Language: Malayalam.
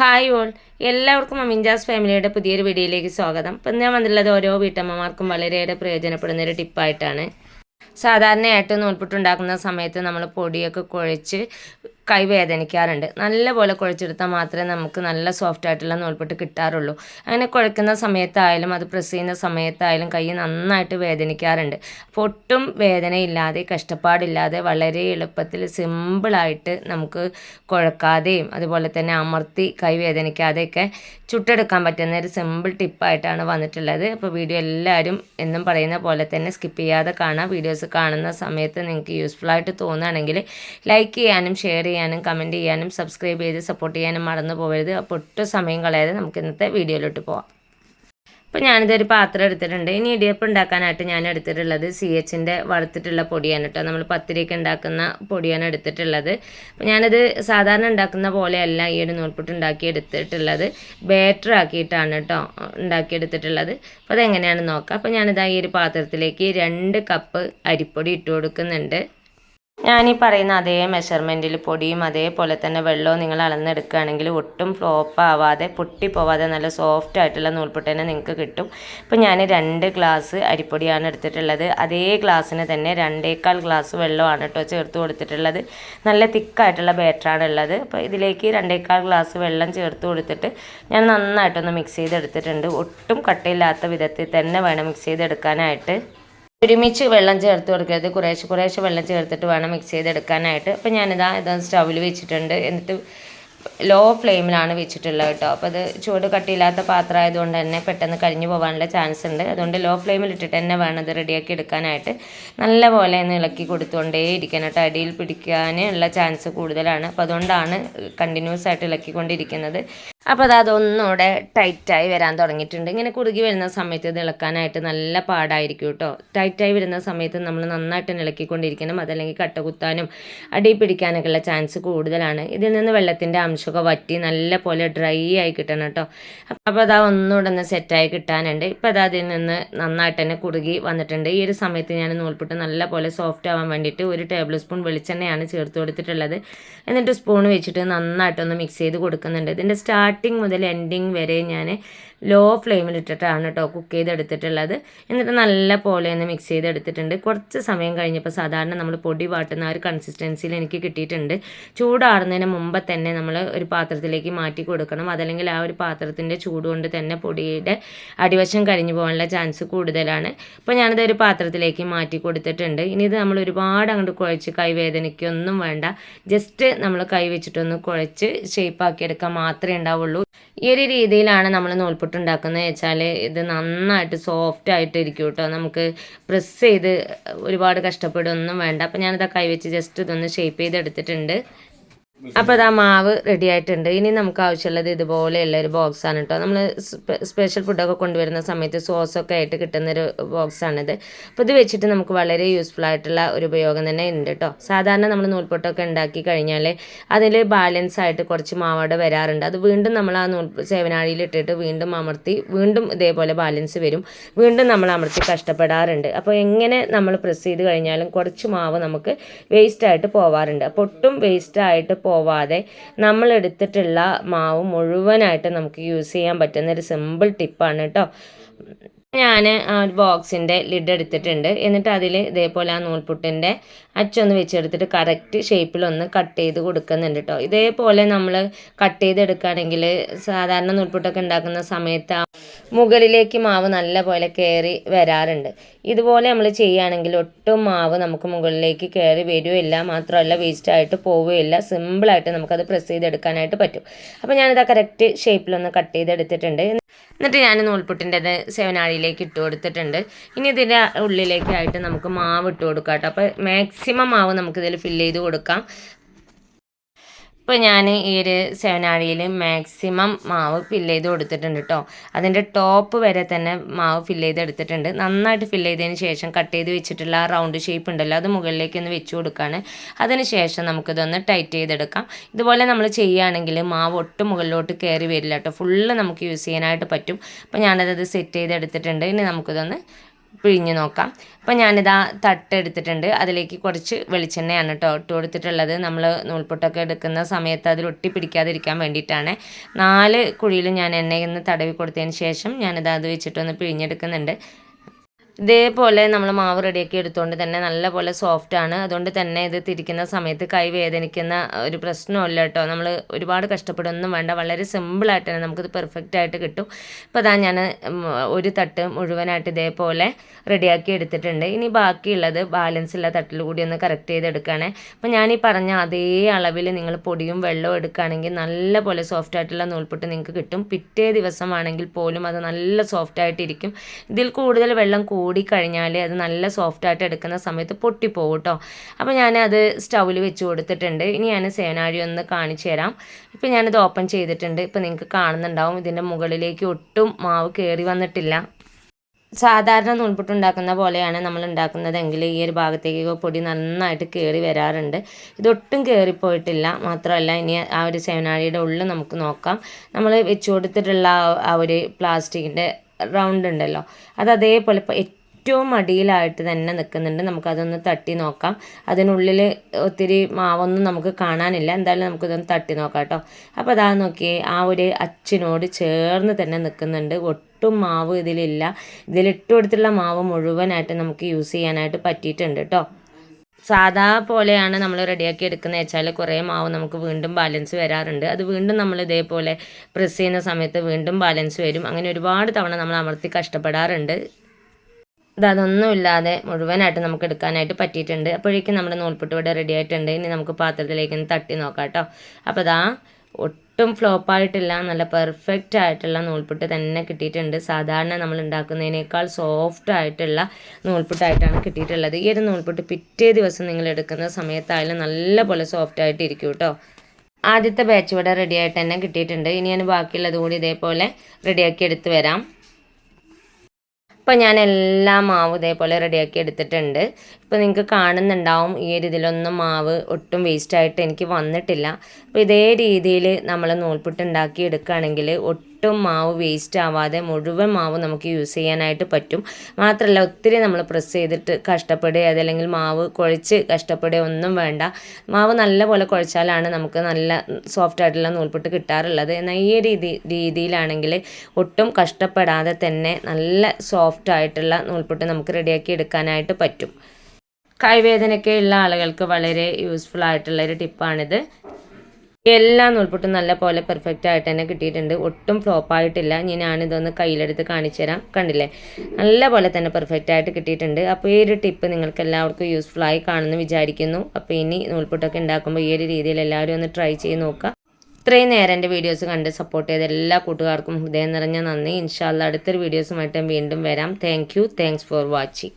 Hi all. എല്ലാവർക്കും അമിൻജാസ് ഫാമിലിയുടെ പുതിയൊരു വീഡിയോയിലേക്ക് സ്വാഗതം. ഇപ്പം ഞാൻ വന്നിട്ടുള്ളത് ഓരോ വീട്ടമ്മമാർക്കും വളരെയേറെ പ്രയോജനപ്പെടുന്ന ഒരു ടിപ്പായിട്ടാണ്. സാധാരണയായിട്ട് നൂൽപുട്ടുണ്ടാക്കുന്ന സമയത്ത് നമ്മൾ പൊടിയൊക്കെ കുഴച്ച് കൈ വേദനിക്കാറുണ്ട് നല്ലപോലെ കുഴച്ചെടുത്താൽ മാത്രമേ നമുക്ക് നല്ല സോഫ്റ്റ് ആയിട്ടുള്ള നൂൽപുട്ട് കിട്ടാറുള്ളൂ. അങ്ങനെ കുഴക്കുന്ന സമയത്തായാലും അത് പ്രസ് ചെയ്യുന്ന സമയത്തായാലും കൈ നന്നായിട്ട് വേദനിക്കാറുണ്ട്. അപ്പോൾ ഒട്ടും വേദനയില്ലാതെ കഷ്ടപ്പാടില്ലാതെ വളരെ എളുപ്പത്തിൽ സിമ്പിളായിട്ട് നമുക്ക് കുഴക്കാതെയും അതുപോലെ തന്നെ അമർത്തി കൈ വേദനിക്കാതെയൊക്കെ ചുട്ടെടുക്കാൻ പറ്റുന്ന ഒരു സിമ്പിൾ ടിപ്പായിട്ടാണ് വന്നിട്ടുള്ളത്. അപ്പോൾ വീഡിയോ എല്ലാവരും എന്നും പറയുന്ന പോലെ തന്നെ സ്കിപ്പ് ചെയ്യാതെ കാണാം. വീഡിയോസ് കാണുന്ന സമയത്ത് നിങ്ങൾക്ക് യൂസ്ഫുൾ ആയിട്ട് തോന്നുകയാണെങ്കിൽ ലൈക്ക് ചെയ്യാനും ഷെയർ ചെയ്യാനും കമന്റ് ചെയ്യാനും സബ്സ്ക്രൈബ് ചെയ്ത് സപ്പോർട്ട് ചെയ്യാനും മറന്നു പോകരുത്. അപ്പോൾ ഒട്ടും സമയം കളയാതെ നമുക്ക് ഇന്നത്തെ വീഡിയോയിലോട്ട് പോവാം. അപ്പോൾ ഞാനിതൊരു പാത്രം എടുത്തിട്ടുണ്ട്. ഇനി ഇടിയപ്പം ഉണ്ടാക്കാനായിട്ട് ഞാൻ എടുത്തിട്ടുള്ളത് സി എച്ചിന്റെ വറുത്തിട്ടുള്ള പൊടിയാണ് കേട്ടോ. നമ്മൾ പത്തിരിയൊക്കെ ഉണ്ടാക്കുന്ന പൊടിയാണ് എടുത്തിട്ടുള്ളത്. അപ്പോൾ ഞാനത് സാധാരണ ഉണ്ടാക്കുന്ന പോലെയല്ല ഈ ഒരു നൂൽപുട്ട് ഉണ്ടാക്കി എടുത്തിട്ടുള്ളത് ബാറ്റർ ആക്കിയിട്ടാണ് കേട്ടോ ഉണ്ടാക്കിയെടുത്തിട്ടുള്ളത്. അപ്പോൾ അതെങ്ങനെയാണെന്ന് നോക്കാം. അപ്പോൾ ഞാനിതാ ഈ ഒരു പാത്രത്തിലേക്ക് രണ്ട് കപ്പ് അരിപ്പൊടി ഇട്ട് കൊടുക്കുന്നുണ്ട്. ഞാനീ പറയുന്ന അതേ മെഷർമെന്റിൽ പൊടിയും അതേപോലെ തന്നെ വെള്ളവും നിങ്ങൾ അളന്നെടുക്കുകയാണെങ്കിൽ ഒട്ടും ഫ്ലോപ്പ് ആവാതെ പൊട്ടിപ്പോവാതെ നല്ല സോഫ്റ്റ് ആയിട്ടുള്ള നൂൽപുട്ട് തന്നെ നിങ്ങൾക്ക് കിട്ടും. ഇപ്പം ഞാൻ രണ്ട് ഗ്ലാസ് അരിപ്പൊടിയാണ് എടുത്തിട്ടുള്ളത്. അതേ ഗ്ലാസ്സിന് തന്നെ രണ്ടേക്കാൾ ഗ്ലാസ് വെള്ളമാണ് കേട്ടോ ചേർത്ത് കൊടുത്തിട്ടുള്ളത്. നല്ല തിക്കായിട്ടുള്ള ബാറ്ററാണ് ഉള്ളത് അപ്പോൾ ഇതിലേക്ക് രണ്ടേക്കാൾ ഗ്ലാസ് വെള്ളം ചേർത്ത് കൊടുത്തിട്ട് ഞാൻ നന്നായിട്ടൊന്ന് മിക്സ് ചെയ്തെടുത്തിട്ടുണ്ട്. ഒട്ടും കട്ടയില്ലാത്ത വിധത്തിൽ തന്നെ വേണം മിക്സ് ചെയ്തെടുക്കാനായിട്ട്. ഒരുമിച്ച് വെള്ളം ചേർത്ത് കൊടുക്കരുത്. കുറേശ്ശെ കുറേശ്ശെ വെള്ളം ചേർത്തിട്ട് വേണം മിക്സ് ചെയ്തെടുക്കാനായിട്ട്. അപ്പോൾ ഞാനിതാ ഇത് സ്റ്റൗവിൽ വെച്ചിട്ടുണ്ട്. എന്നിട്ട് ലോ ഫ്ലെയിമിലാണ് വെച്ചിട്ടുള്ളത് കേട്ടോ. അപ്പോൾ അത് ചൂട് കട്ടിയില്ലാത്ത പാത്രം ആയതുകൊണ്ട് തന്നെ പെട്ടെന്ന് കരിഞ്ഞു പോകാനുള്ള ചാൻസ് ഉണ്ട്. അതുകൊണ്ട് ലോ ഫ്ലെയിമിൽ ഇട്ടിട്ട് തന്നെ വേണം ഇത് റെഡിയാക്കി എടുക്കാനായിട്ട്. നല്ലപോലെ ഒന്ന് ഇളക്കി കൊടുത്തുകൊണ്ടേ ഇരിക്കണം കേട്ടോ. അടിയിൽ പിടിക്കാനുള്ള ചാൻസ് കൂടുതലാണ്. അപ്പോൾ അതുകൊണ്ടാണ് കണ്ടിന്യൂസ് ആയിട്ട് ഇളക്കിക്കൊണ്ടിരിക്കുന്നത്. അപ്പോൾ അത് അതൊന്നുകൂടെ ടൈറ്റായി വരാൻ തുടങ്ങിയിട്ടുണ്ട്. ഇങ്ങനെ കുറുകി വരുന്ന സമയത്ത് ഇത് ഇളക്കാനായിട്ട് നല്ല പാടായിരിക്കും കേട്ടോ. ടൈറ്റായി വരുന്ന സമയത്ത് നമ്മൾ നന്നായിട്ട് ഇളക്കിക്കൊണ്ടിരിക്കണം. അതല്ലെങ്കിൽ കട്ട കുത്താനും അടി പിടിക്കാനൊക്കെ ഉള്ള ചാൻസ് കൂടുതലാണ്. ഇതിൽ നിന്ന് വെള്ളത്തിന്റെ അംശമൊക്കെ വറ്റി നല്ല പോലെ ഡ്രൈ ആയി കിട്ടണം കേട്ടോ. അപ്പോൾ അതാ ഒന്നുകൂടെ ഒന്ന് സെറ്റായി കിട്ടാനുണ്ട്. ഇപ്പോൾ അത് അതിൽ നിന്ന് നന്നായിട്ട് തന്നെ കുറുകി വന്നിട്ടുണ്ട്. ഈ ഒരു സമയത്ത് ഞാൻ നൂൽപുട്ട് നല്ല പോലെ സോഫ്റ്റ് ആവാൻ വേണ്ടിയിട്ട് ഒരു ടേബിൾ സ്പൂൺ വെളിച്ചെണ്ണയാണ് ചേർത്ത് കൊടുത്തിട്ടുള്ളത്. എന്നിട്ട് സ്പൂൺ വെച്ചിട്ട് നന്നായിട്ടൊന്ന് മിക്സ് ചെയ്ത് കൊടുക്കുന്നുണ്ട്. ഇതിന്റെ സ്റ്റാർട്ടിങ് മുതൽ എൻഡിങ് വരെ ഞാൻ ലോ ഫ്ലെയിമിൽ ഇട്ടിട്ടാണ് കേട്ടോ കുക്ക് ചെയ്തെടുത്തിട്ടുള്ളത്. എന്നിട്ട് നല്ല പോലെ ഒന്ന് മിക്സ് ചെയ്തെടുത്തിട്ടുണ്ട്. കുറച്ച് സമയം കഴിഞ്ഞപ്പോൾ സാധാരണ നമ്മൾ പൊടി വാട്ടുന്ന ആ ഒരു കൺസിസ്റ്റൻസിയിൽ എനിക്ക് കിട്ടിയിട്ടുണ്ട്. ചൂടാറുന്നതിന് മുമ്പ് തന്നെ നമ്മൾ ഒരു പാത്രത്തിലേക്ക് മാറ്റി കൊടുക്കണം. അതല്ലെങ്കിൽ ആ ഒരു പാത്രത്തിന്റെ ചൂട് കൊണ്ട് തന്നെ പൊടിയുടെ അടിവശം കഴിഞ്ഞു പോകാനുള്ള ചാൻസ് കൂടുതലാണ്. അപ്പോൾ ഞാനത് ഒരു പാത്രത്തിലേക്ക് മാറ്റി കൊടുത്തിട്ടുണ്ട്. ഇനി ഇത് നമ്മൾ ഒരുപാട് അങ്ങോട്ട് കുഴച്ച് കൈവേദനയ്ക്കൊന്നും വേണ്ട. ജസ്റ്റ് നമ്മൾ കൈ വെച്ചിട്ടൊന്ന് കുഴച്ച് ഷേപ്പാക്കിയെടുക്കാൻ മാത്രമേ ഉണ്ടാവുള്ളൂ. ഈ ഒരു രീതിയിലാണ് നമ്മൾ നൂൽപുട്ട് ഉണ്ടാക്കുന്നത് വെച്ചാൽ ഇത് നന്നായിട്ട് സോഫ്റ്റ് ആയിട്ട് ഇരിക്കും കേട്ടോ. നമുക്ക് പ്രസ് ചെയ്ത് ഒരുപാട് കഷ്ടപ്പെടുകയൊന്നും വേണ്ട. അപ്പോൾ ഞാനിതാ കൈവച്ച് ജസ്റ്റ് ഇതൊന്ന് ഷേപ്പ് ചെയ്തെടുത്തിട്ടുണ്ട്. അപ്പോൾ അതാ മാവ് റെഡി ആയിട്ടുണ്ട്. ഇനി നമുക്ക് ആവശ്യമുള്ളത് ഇതുപോലെയുള്ള ഒരു ബോക്സ് ആണ് കേട്ടോ നമ്മൾ സ്പെഷ്യൽ ഫുഡൊക്കെ കൊണ്ടുവരുന്ന സമയത്ത് സോസൊക്കെ ആയിട്ട് കിട്ടുന്ന ഒരു കിട്ടുന്നൊരു ബോക്സാണിത് അപ്പോൾ ഇത് വെച്ചിട്ട് നമുക്ക് വളരെ യൂസ്ഫുൾ ആയിട്ടുള്ള ഒരു ഉപയോഗം തന്നെ ഉണ്ട് കേട്ടോ സാധാരണ നമ്മൾ നൂൽപ്പൊട്ടൊക്കെ ഉണ്ടാക്കി കഴിഞ്ഞാൽ അതിൽ ബാലൻസ് ആയിട്ട് കുറച്ച് മാവോടെ വരാറുണ്ട്. അത് വീണ്ടും നമ്മൾ ആ നൂൽ സേവനാഴിയിൽ ഇട്ടിട്ട് വീണ്ടും അമർത്തി വീണ്ടും ഇതേപോലെ ബാലൻസ് വരും. വീണ്ടും നമ്മൾ അമർത്തി കഷ്ടപ്പെടാറുണ്ട്. അപ്പോൾ എങ്ങനെ നമ്മൾ പ്രസ് ചെയ്ത് കഴിഞ്ഞാലും കുറച്ച് മാവ് നമുക്ക് വേസ്റ്റ് ആയിട്ട് പോവാറുണ്ട്. അപ്പോൾ ഒട്ടും വേസ്റ്റ് ആയിട്ട് പോവാതെ നമ്മൾ എടുത്തിട്ടുള്ള മാവ് മുഴുവനായിട്ട് നമുക്ക് യൂസ് ചെയ്യാൻ പറ്റുന്ന ഒരു സിമ്പിൾ ടിപ്പാണ് കേട്ടോ ഞാൻ ആ ഒരു ബോക്സിന്റെ ലിഡ് എടുത്തിട്ടുണ്ട്. എന്നിട്ട് അതിൽ ഇതേപോലെ ആ നൂൽപുട്ടിന്റെ അച്ചൊന്ന് വെച്ചെടുത്തിട്ട് കറക്റ്റ് ഷേപ്പിലൊന്ന് കട്ട് ചെയ്ത് കൊടുക്കുന്നുണ്ട് കേട്ടോ ഇതേപോലെ നമ്മൾ കട്ട് ചെയ്തെടുക്കുകയാണെങ്കിൽ സാധാരണ നൂൽപുട്ടൊക്കെ ഉണ്ടാക്കുന്ന സമയത്ത് മുകളിലേക്ക് മാവ് നല്ല പോലെ കയറി വരാറുണ്ട്. ഇതുപോലെ നമ്മൾ ചെയ്യുകയാണെങ്കിൽ ഒട്ടും മാവ് നമുക്ക് മുകളിലേക്ക് കയറി വരികയില്ല. മാത്രമല്ല വേസ്റ്റ് ആയിട്ട് പോവുകയില്ല. സിമ്പിളായിട്ട് നമുക്കത് പ്രസ് ചെയ്തെടുക്കാനായിട്ട് പറ്റും. അപ്പോൾ ഞാനിത് കറക്റ്റ് ഷേപ്പിലൊന്ന് കട്ട് ചെയ്തെടുത്തിട്ടുണ്ട്. എന്നിട്ട് ഞാൻ നൂൽപുട്ടിന്റെത് സെവനാഴിയിലേക്ക് ഇട്ട് കൊടുത്തിട്ടുണ്ട്. ഇനി ഇതിന്റെ ഉള്ളിലേക്കായിട്ട് നമുക്ക് മാവ് ഇട്ട് കൊടുക്കാം കേട്ടോ. അപ്പോൾ മാക്സിമം മാവ് നമുക്കിതിൽ ഫില്ല് ചെയ്ത് കൊടുക്കാം. ഇപ്പോൾ ഞാൻ ഈ ഒരു സെവനാഴിയിൽ മാക്സിമം മാവ് ഫില്ല് ചെയ്ത് കൊടുത്തിട്ടുണ്ട് കേട്ടോ അതിന്റെ ടോപ്പ് വരെ തന്നെ മാവ് ഫില്ല് ചെയ്ത് എടുത്തിട്ടുണ്ട്. നന്നായിട്ട് ഫില്ല് ചെയ്തതിന് ശേഷം കട്ട് ചെയ്ത് വെച്ചിട്ടുള്ള റൗണ്ട് ഷേപ്പ് ഉണ്ടല്ലോ അത് മുകളിലേക്ക് ഒന്ന് വെച്ച് കൊടുക്കുകയാണ് അതിന് ശേഷം നമുക്കിതൊന്ന് ടൈറ്റ് ചെയ്തെടുക്കാം. ഇതുപോലെ നമ്മൾ ചെയ്യുകയാണെങ്കിൽ മാവ് ഒട്ടും മുകളിലോട്ട് കയറി വരില്ല കേട്ടോ ഫുള്ള് നമുക്ക് യൂസ് ചെയ്യാനായിട്ട് പറ്റും. അപ്പോൾ ഞാനത് സെറ്റ് ചെയ്തെടുത്തിട്ടുണ്ട്. ഇനി നമുക്കിതൊന്ന് പിഴിഞ്ഞ് നോക്കാം. അപ്പോൾ ഞാനിതാ തട്ട് എടുത്തിട്ടുണ്ട്. അതിലേക്ക് കുറച്ച് വെളിച്ചെണ്ണയാണ് കേട്ടോ ഇട്ട് കൊടുത്തിട്ടുള്ളത്. നമ്മൾ നൂൽപൊട്ടൊക്കെ എടുക്കുന്ന സമയത്ത് അതിൽ ഒട്ടി പിടിക്കാതിരിക്കാൻ വേണ്ടിയിട്ടാണ്. നാല് കുഴിയിൽ ഞാൻ എണ്ണയിൽ നിന്ന് തടവി കൊടുത്തതിന് ശേഷം ഞാനിതാ അത് വെച്ചിട്ടൊന്ന് പിഴിഞ്ഞെടുക്കുന്നുണ്ട്. ഇതേപോലെ നമ്മൾ മാവ് റെഡിയാക്കി എടുത്തുകൊണ്ട് തന്നെ നല്ലപോലെ ആണ്. അതുകൊണ്ട് തന്നെ ഇത് തിരിക്കുന്ന സമയത്ത് കൈ വേദനിക്കുന്ന ഒരു പ്രശ്നമില്ല കേട്ടോ. നമ്മൾ ഒരുപാട് കഷ്ടപ്പെടുകയൊന്നും വേണ്ട. വളരെ സിമ്പിളായിട്ട് തന്നെ നമുക്കിത് പെർഫെക്റ്റ് ആയിട്ട് കിട്ടും. ഇപ്പോൾ അതാ ഞാൻ ഒരു തട്ട് മുഴുവനായിട്ട് ഇതേപോലെ റെഡിയാക്കി എടുത്തിട്ടുണ്ട്. ഇനി ബാക്കിയുള്ളത് ബാലൻസ് ഉള്ള തട്ടിൽ കൂടി ഒന്ന് കറക്റ്റ് ചെയ്തെടുക്കുകയാണേ അപ്പോൾ ഞാൻ ഈ പറഞ്ഞ അതേ അളവിൽ നിങ്ങൾ പൊടിയും വെള്ളവും എടുക്കുകയാണെങ്കിൽ നല്ല പോലെ സോഫ്റ്റ് ആയിട്ടുള്ള നൂൽപുട്ട് നിങ്ങൾക്ക് കിട്ടും. പിറ്റേ ദിവസമാണെങ്കിൽ പോലും അത് നല്ല സോഫ്റ്റ് ആയിട്ടിരിക്കും. ഇതിൽ കൂടുതൽ വെള്ളം കൂടിക്കഴിഞ്ഞാൽ അത് നല്ല സോഫ്റ്റ് ആയിട്ട് എടുക്കുന്ന സമയത്ത് പൊട്ടിപ്പോകും കേട്ടോ അപ്പോൾ ഞാനത് സ്റ്റൗവിൽ വെച്ച് കൊടുത്തിട്ടുണ്ട്. ഇനി ഞാൻ സേനാഴി ഒന്ന് കാണിച്ചു തരാം. ഇപ്പോൾ ഞാനത് ഓപ്പൺ ചെയ്തിട്ടുണ്ട്. ഇപ്പോൾ നിങ്ങൾക്ക് കാണുന്നുണ്ടാവും. ഇതിന്റെ മുകളിലേക്ക് ഒട്ടും മാവ് കയറി വന്നിട്ടില്ല. സാധാരണ നൂൽപുട്ട് ഉണ്ടാക്കുന്ന പോലെയാണ് നമ്മൾ ഉണ്ടാക്കുന്നതെങ്കിൽ ഈ ഒരു ഭാഗത്തേക്ക് പൊടി നന്നായിട്ട് കയറി വരാറുണ്ട്. ഇതൊട്ടും കയറിപ്പോയിട്ടില്ല മാത്രമല്ല ഇനി ആ ഒരു സേവനാഴിയുടെ ഉള്ളിൽ നമുക്ക് നോക്കാം. നമ്മൾ വെച്ച് കൊടുത്തിട്ടുള്ള ആ ഒരു പ്ലാസ്റ്റിക്കിന്റെ റൗണ്ട് ഉണ്ടല്ലോ. അത് അതേപോലെ ഇപ്പോൾ ഏറ്റവും അടിയിലായിട്ട് തന്നെ നിൽക്കുന്നുണ്ട്. നമുക്കതൊന്ന് തട്ടി നോക്കാം. അതിനുള്ളിൽ ഒത്തിരി മാവൊന്നും നമുക്ക് കാണാനില്ല. എന്തായാലും നമുക്കിതൊന്ന് തട്ടി നോക്കാം കേട്ടോ. അപ്പോൾ അതാ നോക്കിയേ ആ ഒരു അച്ചിനോട് ചേർന്ന് തന്നെ നിൽക്കുന്നുണ്ട്. ഒട്ടും മാവ് ഇതിലില്ല. ഇതിലിട്ട് കൊടുത്തുള്ള മാവ് മുഴുവനായിട്ട് നമുക്ക് യൂസ് ചെയ്യാനായിട്ട് പറ്റിയിട്ടുണ്ട് കേട്ടോ. സാധാ പോലെയാണ് നമ്മൾ റെഡിയാക്കി എടുക്കുന്നത് വെച്ചാൽ കുറേ മാവ് നമുക്ക് വീണ്ടും ബാലൻസ് വരാറുണ്ട്. അത് വീണ്ടും നമ്മൾ ഇതേപോലെ പ്രസ് ചെയ്യുന്ന സമയത്ത് വീണ്ടും ബാലൻസ് വരും. അങ്ങനെ ഒരുപാട് തവണ നമ്മൾ അമർത്തി കഷ്ടപ്പെടാറുണ്ട്. ഇത് അതൊന്നുമില്ലാതെ മുഴുവനായിട്ട് നമുക്ക് എടുക്കാനായിട്ട് പറ്റിയിട്ടുണ്ട്. അപ്പോഴേക്കും നമ്മുടെ നൂൽപുട്ട് ഇവിടെ റെഡി ആയിട്ടുണ്ട്. ഇനി നമുക്ക് പാത്രത്തിലേക്ക് ഒന്ന് തട്ടി നോക്കാം കേട്ടോ. അപ്പോൾ അതാ ഒട്ടും ഫ്ലോപ്പായിട്ടില്ല നല്ല പെർഫെക്റ്റ് ആയിട്ടുള്ള നൂൽപുട്ട് തന്നെ കിട്ടിയിട്ടുണ്ട്. സാധാരണ നമ്മൾ ഉണ്ടാക്കുന്നതിനേക്കാൾ സോഫ്റ്റ് ആയിട്ടുള്ള നൂൽപുട്ടായിട്ടാണ് കിട്ടിയിട്ടുള്ളത്. ഈ ഒരു നൂൽപുട്ട് പിറ്റേ ദിവസം നിങ്ങൾ എടുക്കുന്ന സമയത്തായാലും നല്ല പോലെ സോഫ്റ്റ് ആയിട്ട് ഇരിക്കും കേട്ടോ. ആദ്യത്തെ ബാച്ച് ഇവിടെ റെഡി ആയിട്ട് തന്നെ കിട്ടിയിട്ടുണ്ട്. ഇനി ഞാൻ ബാക്കിയുള്ളത് കൂടി ഇതേപോലെ റെഡിയാക്കി എടുത്ത് വരാം. ഇപ്പോൾ ഞാൻ എല്ലാ മാവ് ഇതേപോലെ റെഡിയാക്കി എടുത്തിട്ടുണ്ട്. ഇപ്പോൾ നിങ്ങൾക്ക് കാണുന്നുണ്ടാവും ഈ ഒരു ഇതിലൊന്നും മാവ് ഒട്ടും വേസ്റ്റായിട്ട് എനിക്ക് വന്നിട്ടില്ല. അപ്പോൾ ഇതേ രീതിയിൽ നമ്മൾ നൂൽപുട്ട് ഉണ്ടാക്കി എടുക്കുകയാണെങ്കിൽ ഒട്ടും മാവ് വേസ്റ്റ് ആവാതെ മുഴുവൻ മാവ് നമുക്ക് യൂസ് ചെയ്യാനായിട്ട് പറ്റും. മാത്രമല്ല ഒത്തിരി നമ്മൾ പ്രസ് ചെയ്തിട്ട് കഷ്ടപ്പെടുക അതല്ലെങ്കിൽ മാവ് കുഴച്ച് കഷ്ടപ്പെടുക ഒന്നും വേണ്ട. മാവ് നല്ല പോലെ കുഴച്ചാലാണ് നമുക്ക് നല്ല സോഫ്റ്റ് ആയിട്ടുള്ള നൂൽപുട്ട് കിട്ടാറുള്ളത്. എന്നാൽ ഈ രീതി രീതിയിലാണെങ്കിൽ ഒട്ടും കഷ്ടപ്പെടാതെ തന്നെ നല്ല സോഫ്റ്റ് ആയിട്ടുള്ള നൂൽപുട്ട് നമുക്ക് റെഡിയാക്കി എടുക്കാനായിട്ട് പറ്റും. കൈവേദനയൊക്കെ ഉള്ള ആളുകൾക്ക് വളരെ യൂസ്ഫുൾ ആയിട്ടുള്ള ഒരു ടിപ്പാണിത് എല്ലാ നൂൽപുട്ടും നല്ല പോലെ പെർഫെക്റ്റ് ആയിട്ട് തന്നെ കിട്ടിയിട്ടുണ്ട്. ഒട്ടും ഫ്ലോപ്പ് ആയിട്ടില്ല. ഇനി ഞാനിതൊന്ന് കയ്യിലെടുത്ത് കാണിച്ചു തരാം. കണ്ടില്ലേ? നല്ല പോലെ തന്നെ പെർഫെക്റ്റ് ആയിട്ട് കിട്ടിയിട്ടുണ്ട്. അപ്പോൾ ഈ ഒരു ടിപ്പ് നിങ്ങൾക്ക് എല്ലാവർക്കും യൂസ്ഫുൾ ആയി കാണുമെന്ന് വിചാരിക്കുന്നു. അപ്പോൾ ഇനി നൂൽപുട്ടൊക്കെ ഉണ്ടാക്കുമ്പോൾ ഈ ഒരു രീതിയിൽ എല്ലാവരും ഒന്ന് ട്രൈ ചെയ്ത് നോക്കുക. ഇത്രയും നേരം എന്റെ വീഡിയോസ് കണ്ട് സപ്പോർട്ട് ചെയ്ത എല്ലാ കൂട്ടുകാർക്കും ഹൃദയം നിറഞ്ഞ നന്ദി. ഇൻഷാല്ല അടുത്തൊരു വീഡിയോസുമായിട്ട് വീണ്ടും വരാം. Thank you for watching